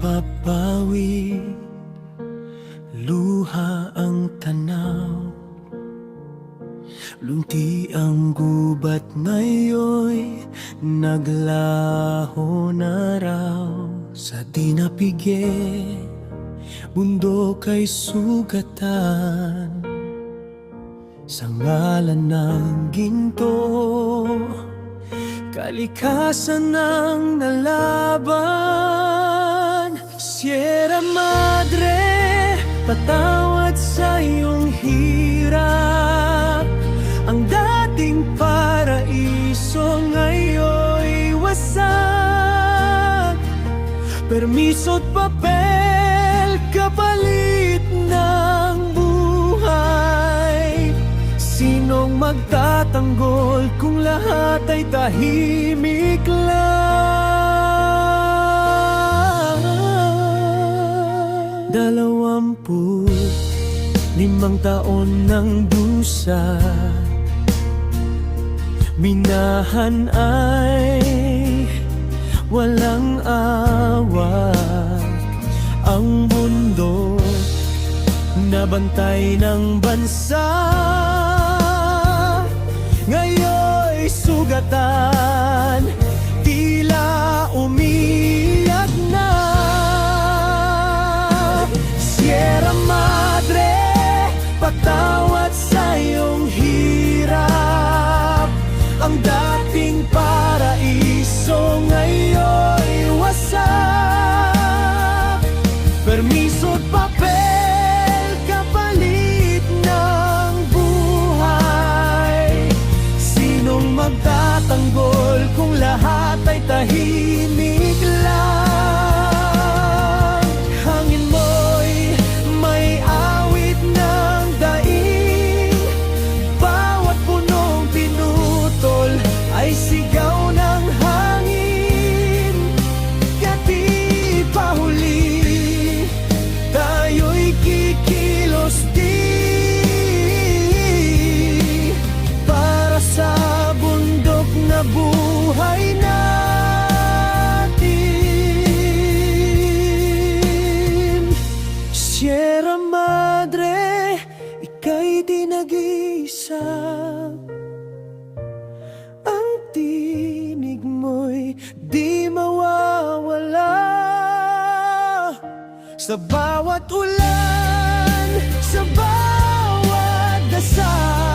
awit Luha ang tanaw. Lunti ang gubat ngayon'y Naglaho na raw. Sa di napige Bundok ay sugatan. Sa ngalan ng ginto Kalikasan ng nalaban Patawad sa iyong hirap. Ang dating paraiso ngayon'y wasak. Permiso't papel kapalit ng buhay. Sinong magtatanggol kung lahat ay tahimik lang taon ng dusa Minahan ay walang awa. Ang mundo nabantay ng bansa. Ngayon'y sugatan ay tahimik lang Madre, ika'y di nag-iisa Ang tinig mo'y di mawawala. Sa bawat ulan, sa bawat dasal